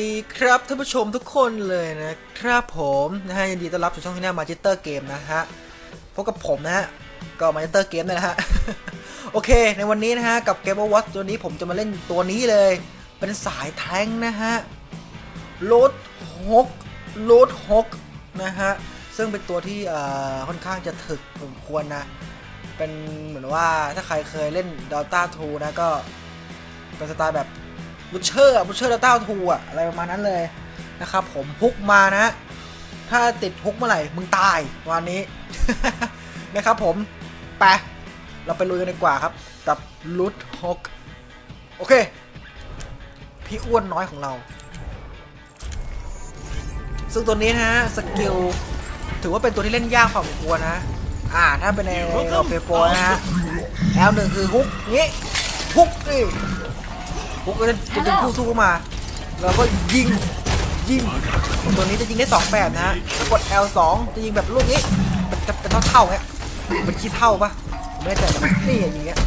วัสดีครับท่านผู้ชมทุกคนเลยนะครับผมนะฮะยินดีต้อนรับสู่ช่องที่หน้ามาจิเตอร์เกมนะฮะพบกับผมนะฮะก็มาจิเตอร์เกมนี่แหละฮะโอเค ในวันนี้นะฮะกับเกมวอตตัวนี้ผมจะมาเล่นตัวนี้เลย เป็นสายแทงนะฮะโลดฮกโลดฮกนะฮะซึ่งเป็นตัวที่ค่อนข้างจะถึกสมควรนะเป็นเหมือนว่าถ้าใครเคยเล่น Dota 2นะก็เป็นสไตล์แบบ บูเชอร์บูเชอร์ Dota 2อะอะไรประมาณนั้นเลยนะครับผมฮุกมานะ ถ้าติดฮุกเมื่อไหร่ มึงตายวันนี้ นะครับผม ไป เราไปลุยกันดีกว่าครับ กับลุดฮกโอเค พี่อ้วนน้อยของเรา ซึ่งตัวนี้นะฮะสกิลถือว่าเป็นตัวที่เล่นยากพอสมควรนะ อ่า ถ้าเป็นในเราเปโปนะฮะแอลหนึ่งคือฮุกงี้ฮุกนี่ ฮุกก็จะจะดึงผู้สู้เข้ามาแล้วก็ยิงยิงตัวนี้จะยิงได้สองแบบนะฮะกด L 2 จะยิงแบบลูกนี้มันจะเป็นเท่าเท่าๆเงี้ยมันขี้เท่าปะไม่แน่ใจแต่มันนี่อย่างเงี้ย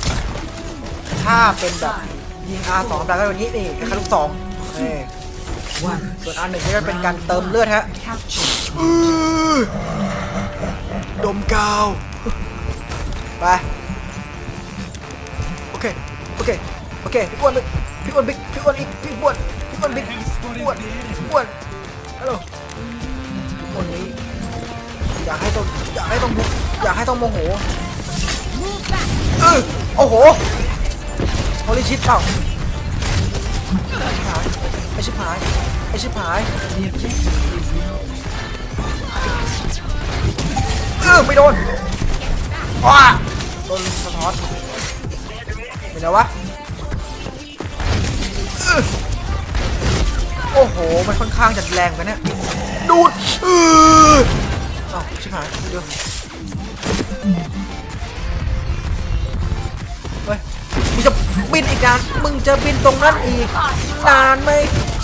ถ้าเป็นแบบยิง R 2 แบบก็แบบนี้นี่คล้ายๆลูกสองส่วน R 1ก็จะเป็นการเติมเลือดฮะดมกาวไปโอเคโอเคโอเคพี่อ้วน พี่อ้วนบิ๊กพี่อ้วนอีกพี่อ้วนพี่อ้วนบิ๊กอ้วนอ้วนฮัลโหลคนนี้อยากให้ต้องอยากให้ต้องบุกอยากให้ต้องโมโหเออโอ้โหโฮลิชิตเปล่าไอชิบหายไอชิบหายไอชิบหายเออไม่โดนว้าโดนสะท้อนเป็นไงวะ โอ้โห มันค่อนข้างจะแรงไปเนี่ย ดูดเอออ้าวชิบหายเดี๋ยวเฮ้ย มึงจะบินอีกนาน มึงจะบินตรงนั้นอีก นานไหม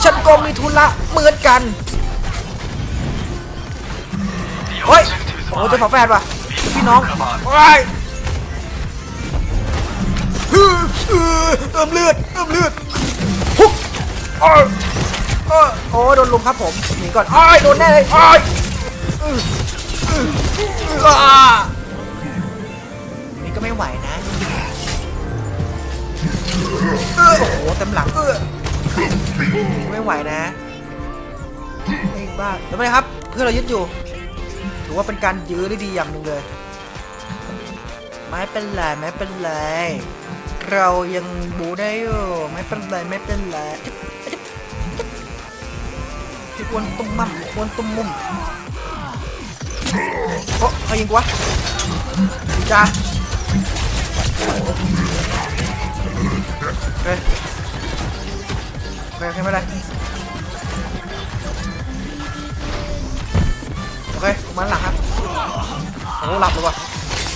ฉันก็มีธุระเหมือนกันเฮ้ยโอ้เจะฝาแฝดว่ะ พี่น้องไปฮือฮือเติมเลือดเติมเลือด อ้อยอ้โอ้โดนลุมครับผมหนีก่อนอ้อยโดนแน่เลยอ้อยอื้ออื้ออื้ออ่านี่ก็ไม่ไหวนะโอ้โหเต็มหลังไม่ไหวนะไอ้บ้าทำไมครับ เพื่อเรายึดอยู่ ถือว่าเป็นการยื้อได้ดีอย่างหนึ่งเลย ไม่เป็นไรไม่เป็นไรเรายังบูได้อยู่ไม่เป็นไรไม่เป็นไร ที่อ้วนตุ้มมั่มอ้วนตุ้มมุมโอ้ใครยิงกูวะจ้าเฮ้ยโอเคโอเคไม่เป็นไรโอเคมมาหลังครับโอ้หลับเลยว่ะ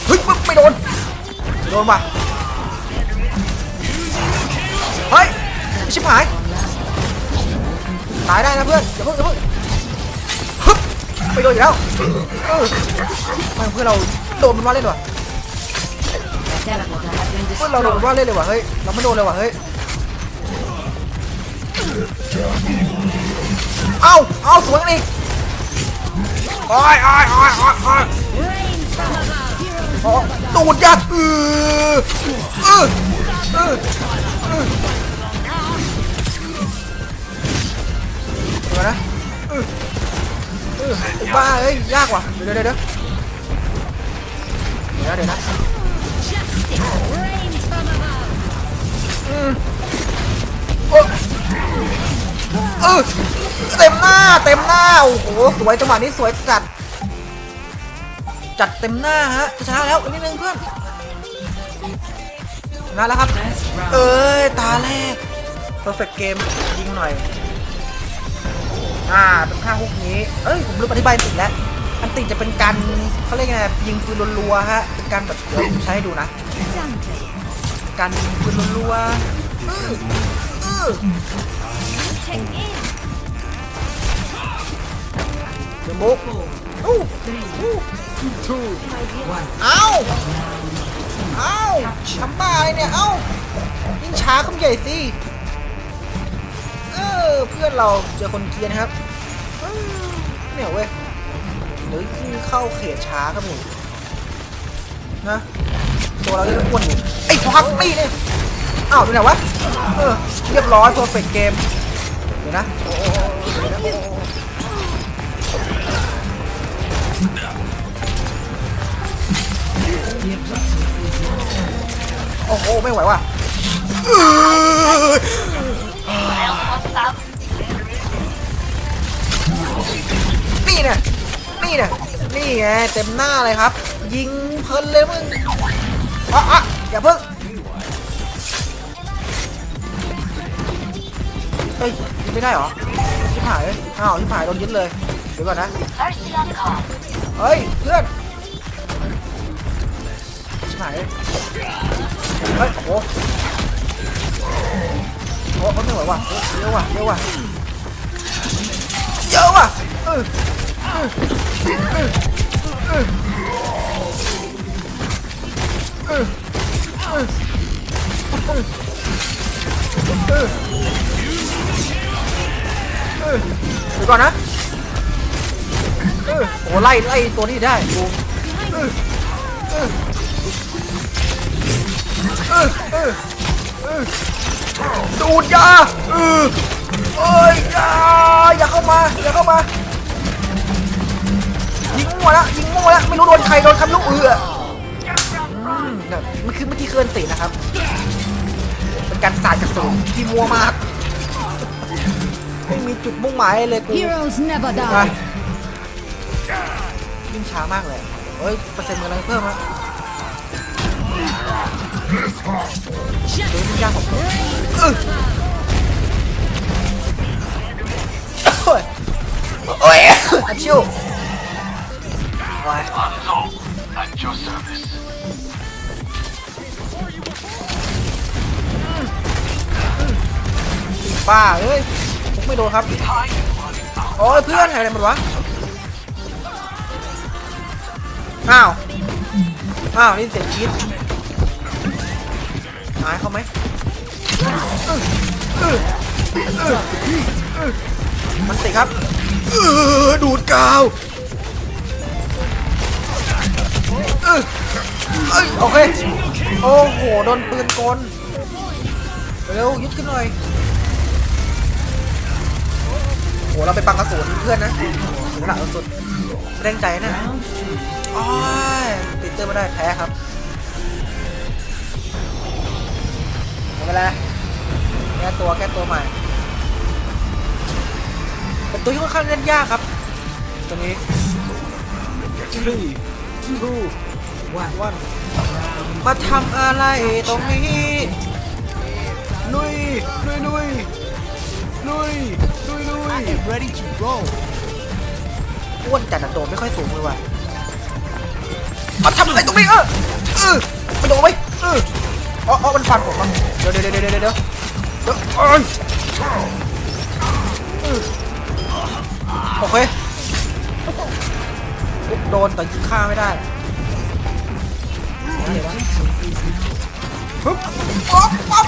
เฮ้ยปึ๊บไม่โดนโดนว่ะเฮ้ยไอ้ชิบหายายได้นะเพื่อนอย่าเพิ่งอย่าเพิ่งฮึบไม่โดนอีกแล้วเออแม่เพื่อนเราโดนมันว่าเล่นว่ะเพื่อนเราโดนว่าเล่นเลยว่ะเฮ้ยเราไม่โดนเลยว่ะเฮ้ยเอ้าเอ้าสวนกันอีกโอ้ยโอ้ยโอ้ยโอ้ยโอ้ยโอ้ตูดยัดเออเออเออเออ ดี๋ยวนะเออเออไอ้บ้าเอ้ยยากว่ะเดี๋ยวเดี๋ยวเดี๋ยวเดี๋ยวเดี๋ยวนะอืมโอ้เออเต็มหน้าเต็มหน้าโอ้โหสวยจังหวะนี้สวยจัดจัดเต็มหน้าฮะจะชนะแล้วอีกนิดนึงเพื่อนชนะแล้วครับ เอ้ยตาแรก perfect game ยิงหน่อย อ่าเป็นท่าฮุกนี้ เอ้ยผมลืมอธิบายผิดแล้วอันติจะเป็นการเขาเรียกไงยิงปืนรัวๆฮะเป็นการแบบเดี๋ยวผมใช้ให้ดูนะ การยิงปืนรัวๆอื้ออื้อเดยวบุกอู้อู้ทูเอ้าเอ้าทำบ้าอะไรเนี่ย เอ้ายิงช้าขึ้นใหญ่สิ ออเพื่อนเราเจอคนเกียนนะครับเออเนี่ยเว้ยหรือเข้าเขตช้าครับผมนะตัวเราเล่นอ้วนอยู่ไอ้พักนี่เนี่ยอ้าวดูไหนวะเออเรียบร้อยเพอร์เฟกเกมเดี๋ยวนะโอ้โหเดี๋ยวนะ โอ้โหโอ้โหไม่ไหวว่ะนี่เนี่ยนี่เนี่ยนี่ไงเต็มหน้าเลยครับ ยิงเพลินเลยมึงอะอะอย่าเพิ่งเฮ้ยยิงไม่ได้เหรอชิบหายเลยอ้าวชิบหายโดนยึดเลยเดี๋ยวก่อนนะเฮ้ยเพื่อนชิบหายเลยเฮ้ยโอ้ อ้โหไม่ไหวว่ะเยอะว่ะเยอะว่ะเยอะว่ะเดี๋ยวก่อนนะเออโอ้ไล่ไล่ตัวนี้ได้ดูเออเออเออ ดูดยาเออเอ้ยอยาอย่าเข้ามาอย่าเข้ามายิงมั่วแล้วยิงมั่วแล้วไม่รู้โดนใครโดนคำลูกเอืออืมเนี่ยมันคือเมื่อกี้เคลื่อนตินะครับเป็นการสาดกระสุนที่มัวมากไม่มีจุดมุ่งหมายเลยกู Heroes never ไป die. วิ่งช้ามากเลยเฮ้ยเปอร์เซ็นต์มันกำลังเพิ่มแล้ว เฮ้ยาของผมเออโอ้ยโอ้ยอัดชิวโอ้ย Hanzo, at your service. บ้าเอ้ยผมไม่โดนครับ โอ้ยเพื่อนหายอะไรหมดวะ อ้าว อ้าว นี่เสียงกรีด หายเขาไหมมันติครับดูดกาวโอเค โอ้โห โดนปืนกล เร็ว ยึดขึ้นหน่อยโห เราไปปังกระสุนเพื่อนนะเสียหลักสุดแรงใจนะ โอ้ยติดเตอร์ไม่ได้แพ้ครับ เป็นไรแก้ตัวแก้ตัวใหม่เป็นตัวที่ค่อนข้างเล่นยากครับ ตัวนี้ three two one one มาทำอะไรตรงนี้ลุยลุยลุยลุยลุยลุย ready to roll อ้วนจัดอะโดดไม่ค่อยสูงเลยว่ะมาทำอะไรตรงนี้เออเออมาโดดไว้เออ อ๋ออ๋อมันฟันผมอะเดี๋ยวเดี๋ยวเดี๋ยวเดี๋ยวเดี๋ยวเดี๋ยวเอ้ยเออโอเคโดนแต่ยิงฆ่าไม่ได้เดี๋ยวนะฮึบป๊อปป๊อป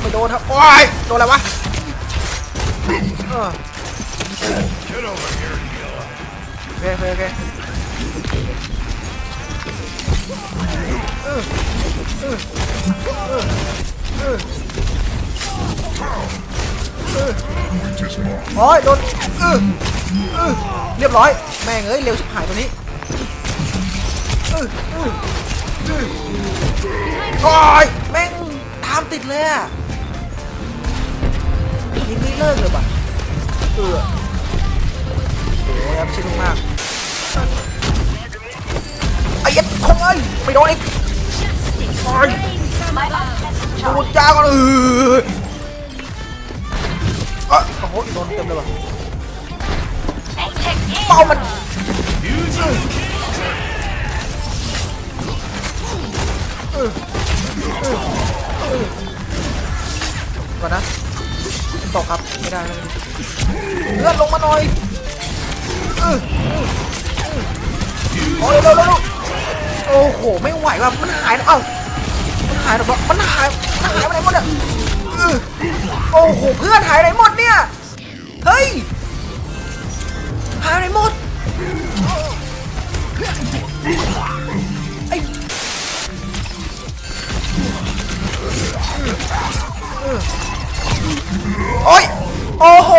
ไม่โดนครับโอ้ยโดนอะไรวะโอเคโอเคโอเค โอ้ยโดนเรียบร้อย แม่งเอ้ย เร็วชิบหายตัวนี้เออเออเออโอ้ยแม่งตามติดเลยอะยิงไม่เลิกเลยป่ะเออโอ้ยครับชิดมากไอ้ยัดคงเอ้ยไม่โดนอีกโอ้ ดูดยาก่อนเออโอ้โหโดนเต็มเลยว่ะเป้ามันก่อนนะตกครับไม่ได้เลื่อนลงมาหน่อยโอ้ยเร็วเร็วเร็วโอ้โห ไม่ไหวว่ะมันหายแล้วเอ้าายหรอวะมันหายมันหายไปไหนหมดเนี่ยอื้อโอ้โหเพื่อนหายไปไหนหมดเนี่ย เฮ้ย หายไปไหนหมด ไอโอ้ย โอ้โห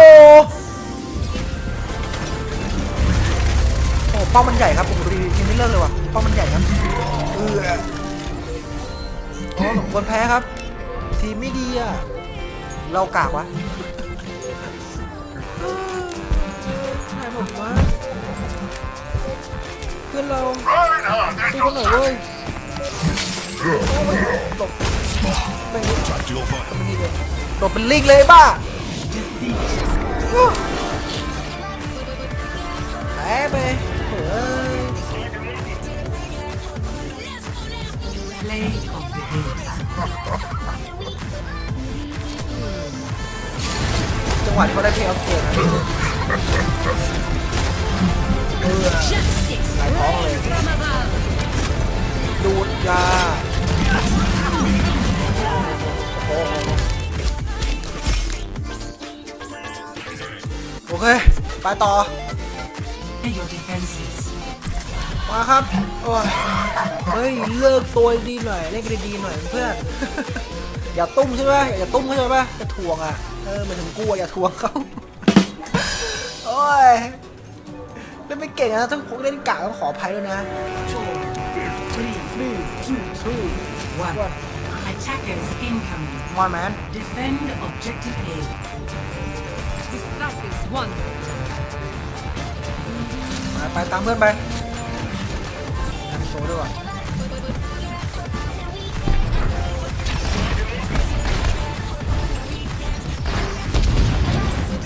โอ้เป้ามันใหญ่ครับผมดูดียังไม่เลิกเลยว่ะเป้ามันใหญ่ครับ โอ้ผมควรแพ้ครับ ทีมไม่ดีอะ เรากากวะไหนหมดวะเพื่อนเรา Right on. There สู้กันหน่อยเว้ยหลบไปนี่ Tactical fire. นี่เลยหลบเป็นลิงเลยบ้าแพ้ไป จังหวะที่เขาได้เพลย์ออฟเกมนะเออหลายท้องเลยดูดยาโอ้โหโอเค ไปต่อ Play your defenses. มาครับโอ้ยเฮ้ยเลิกตัวดีหน่อยเล่นกันดีๆหน่อยเพื่อนอย่าตุ้มใช่ไหมอย่าตุ้มเขาใช่ไหมจะทวงอะเออเหมือนถึงกลัวอย่าทวงเขาโอ้ยเล่นไม่เก่งนะถ้าพวกเล่นกะต้องขออภัยด้วยนะ Three, three two two one. one Attackers incoming. one man Defend objective A. This stuff is one. ไปไปตามเพื่อนไปทำ โชว์ด้วยว่ะ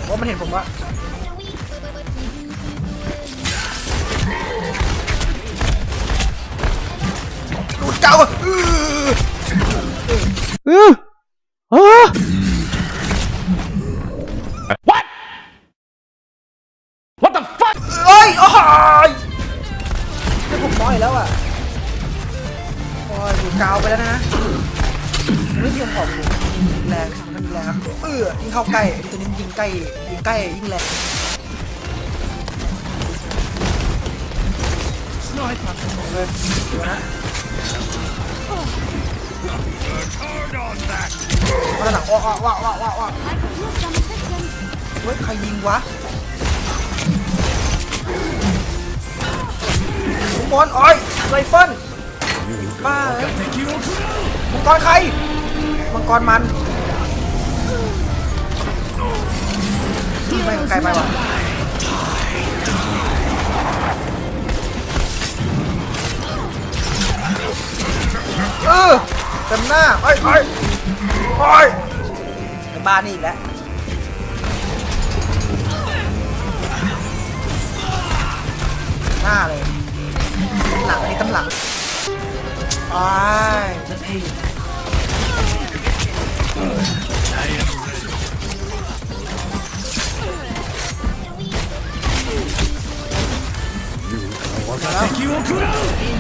ว่ามันเห็นผมว่าดูดเจ้าอะอื้ กาวไปแล้วนะไม่เพียงพอผมแรงมันแรงเออยิงเข้าใกล้ตัวนี้ยิงใกล้ยิงใกล้ยิ่งแรง Sniper. เลยเดี๋ยวนะมาหลังว้าวว้าวว้าวว้าว้าเฮ้ยใครยิงวะบอลอ้อยไรเฟิล บ้าเลยมังกรใคร มังกรมันไม่ไกลไปว่ะเออเต็มหน้าไอ้ไอ้ไอ้ไอ้บ้านี่อีกแล้วหน้าเลยหลังอันนี้ตั้งหลัง ไอ้ The payload.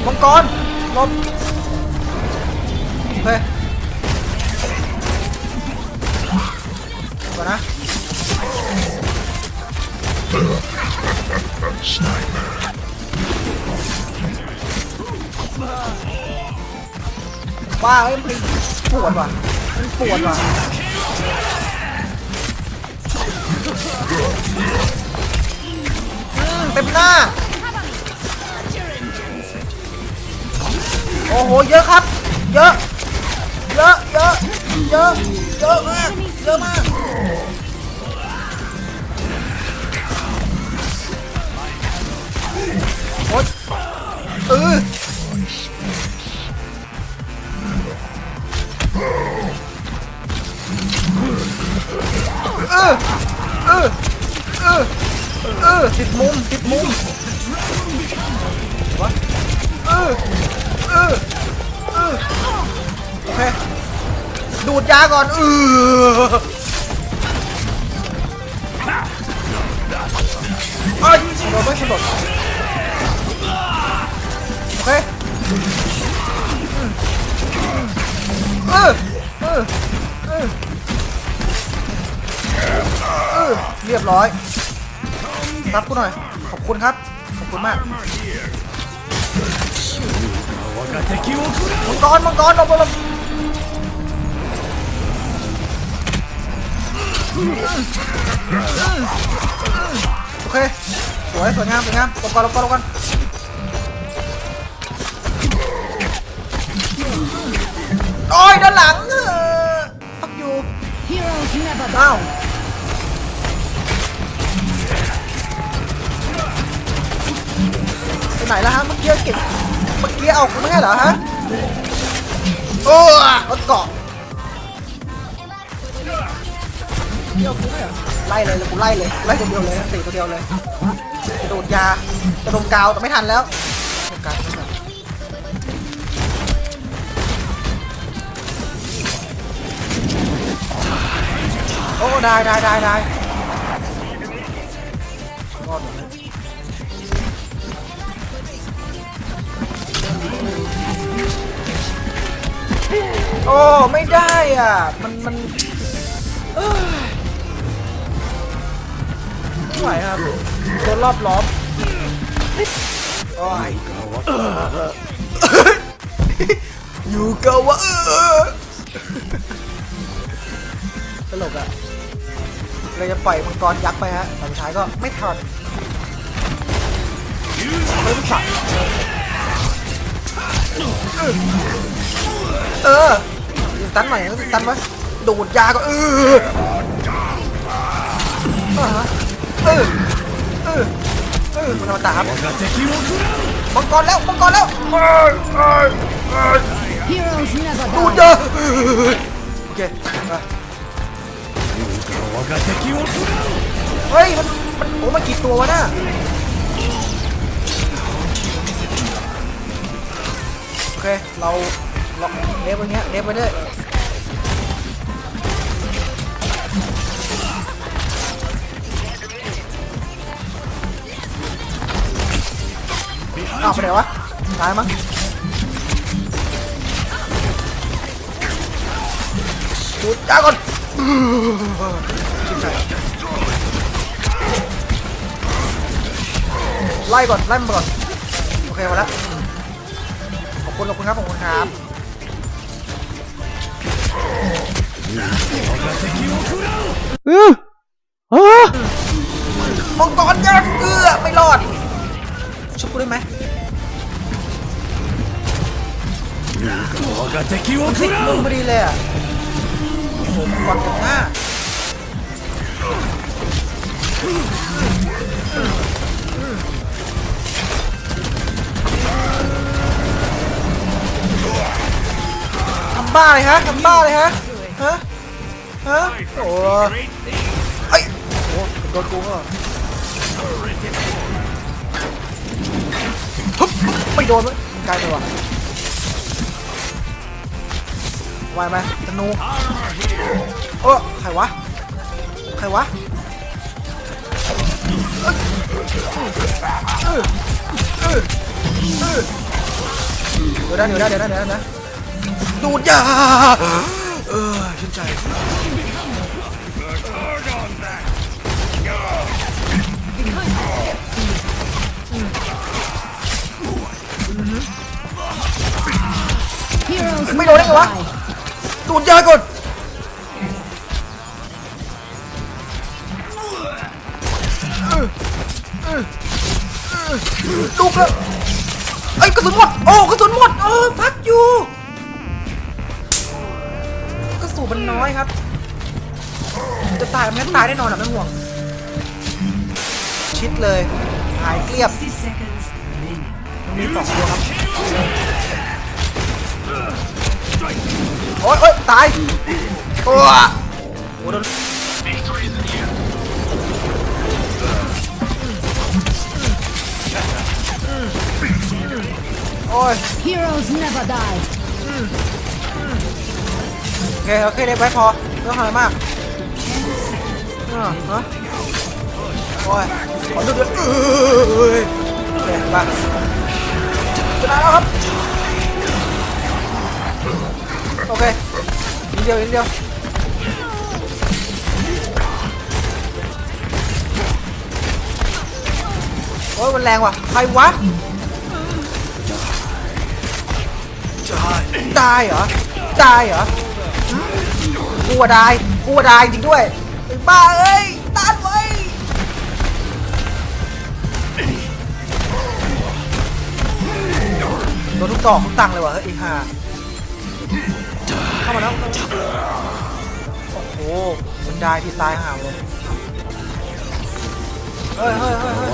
มังกรลบเฮ้ยก่อนนะ บ้าเอ้ยมันปวดว่ะมันปวดว่ะเต็มหน้า โอ้โห เยอะครับ เยอะ เยอะ เยอะ เยอะ เยอะมาก เยอะมากโอ๊ยเออ อเออเออเออติดมุมติดมุมวะเออเออเออโอเคดูดยาก่อนเออเอ้ยโดนไม่สะดุดโอเคเออเออเออ เออเรียบร้อยรับกูหน่อย ขอบคุณครับ ขอบคุณมาก มังกร มังกรลงมาลงโอเค สวย สวยงาม สวยงามลงก่อนลงก่อนลงก่อนโอ้ยด้านหลังเออฟักอยู่อ้าว ไปไหนแล้วฮะเมื่อกี้เก็บเมื่อกี้เอาไม่ใช่เหรอฮะโอ้รถเกาะเดียวกูไม่เหรอไล่เลยเลยกูไล่เลยไล่ตัวเดียวเลยตีตัวเดียวเลยกระโดดยากระโดดกาวแต่ไม่ทันแล้วกระโดดกาวไม่ทันโอ้ได้ได้ได้ได้รอดหมดเลย โอ้ไม่ได้อะ มันมันเอ้ยไม่ไหวครับโดนรอบล้อมโอ้ยอยู่กับว่าเออตลกอะเลยจะปล่อยมังกรยักษ์ไปฮะแต่สุดท้ายก็ไม่ทันไม่มสักเออ ตันหน่อยยิงตันไว้ดูดยาก็เออเออเออเออเออมันมาตามมังกรแล้วมังกรแล้ว Heroes never ดูด die. เยอะโอเคไปเฮ้ยมันมันโอ้มันกี่ตัววะน่ะโอเคเราล็อกเดฟไว้เงี้ยเดฟไว้เลย อ้าวไปไหนวะตายมั้งดูดจ้าก่อนชิบหายไล่ก่อนไล่มันก่อนโอเคมาแล้วขอบคุณขอบคุณครับขอบคุณครับมังกรยักษ์เอื้อไม่รอดชุบกูได้ไหม ติดมึงพอดีเลยอะโอ้โหมังกรตรงหน้าทำบ้าเลยฮะทำบ้าเลยฮะฮะฮะโอ้เอ้โอ้โดนกูก็ฮึบไม่โดนมั้ยไกลไปว่ะ ไหวไหมธนูเออใครวะ ใครวะเออเออเออเดี๋ยวนะเดี๋ยวนะเดี๋ยวนะเดี๋ยวนะดูดยาเออชื่นใจไม่โดนได้ไงวะ ดูดยาก่อนดูแล้วไอ้ยกระสุนหมด โอ้กระสุนหมดโอ้ฟักอยู่กระสุนมันน้อยครับ จะตายมันก็ตายแน่นอนอะไม่ห่วง ชิดเลยหายเกลียบมีสองตัวครับ โอ๊ยโอ๊ยตายโอ้โหโดนโอ้ย Heroes never die. โอเคโอเคได้ไว้พอไม่ต้องทำอะไรมากอ่าฮะโอ้ยขอดูด้วยเอ้ยโอเคไปชนะแล้วครับโอเคนิดเดียวนิดเดียวโอ้ยมันแรงว่ะใครวะตายเหรอตายเหรอกูว่าได้กูว่าได้จริงด้วยไอ้บ้าเอ้ยต้านไว้โดนทุกดอกทุกตังเลยว่ะเฮ้ยอ้ห่า เข้ามาแล้วโอ้โหมันได้ที่ตายห่าเลยเฮ้ยเฮ้ยเฮ้ยเฮ้ย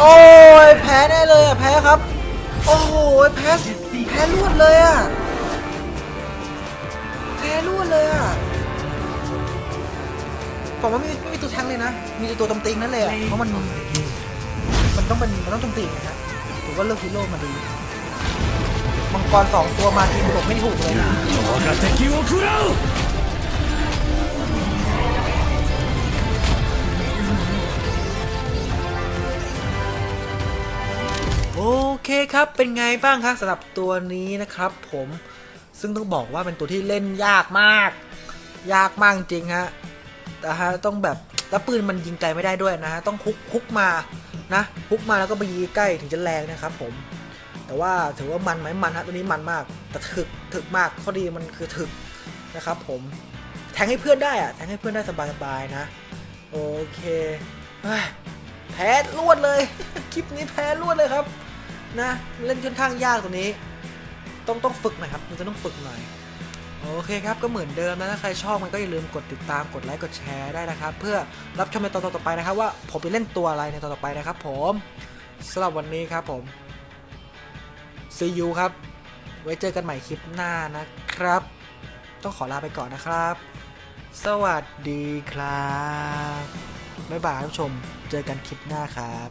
โอ้ยแพ้แน่เลยอะแพ้ครับ โอ้โหแพ้แพ้รวดเลยอะแพ้รวดเลยอะผมว่าไม่มีตัวแทงเลยนะ มีแต่ตัวตำติงนั่นเลยอะเพราะมัน มันต้องเป็นมันต้องตรงตีนะครับผมว่าเลือกฮีโร่มาดีมังกรสองตัวมาทีผมไม่ถูกเลยนะโอเคครับเป็นไงบ้างครับสำหรับตัวนี้นะครับ ผมซึ่งต้องบอกว่าเป็นตัวที่เล่นยากมาก ยากมากจริงฮะแต่ฮะต้องแบบแล้วปืนมันยิงไกลไม่ได้ด้วยนะฮะต้องคุกคุกมา นะฮุกมาแล้วก็ไปยิงใกล้ถึงจะแรงนะครับผม แต่ว่าถือว่ามันไหมมันฮะตัวนี้มันมาก แต่ถึกถึกมากข้อดีมันคือถึกนะครับผมแทงให้เพื่อนได้อะแทงให้เพื่อนได้สบายๆนะ โอเคแพ้รวดเลย คลิปนี้แพ้รวดเลยครับ นะ เล่นค่อนข้างยากตัวนี้ ต้องต้องฝึกหน่อยครับมันจะต้องฝึกหน่อย โอเคครับ ก็เหมือนเดิมนะถ้าใครชอบมันก็อย่าลืมกดติดตามกดไลค์กดแชร์ได้นะครับ เพื่อรับชมในตอนต่อไปนะครับ ว่าผมจะเล่นตัวอะไรในตอนต่อไปนะครับผมสำหรับวันนี้ครับผม see you ครับ ไว้เจอกันใหม่คลิปหน้านะครับ ต้องขอลาไปก่อนนะครับ สวัสดีครับบ๊ายบายท่านผู้ชมเจอกันคลิปหน้าครับ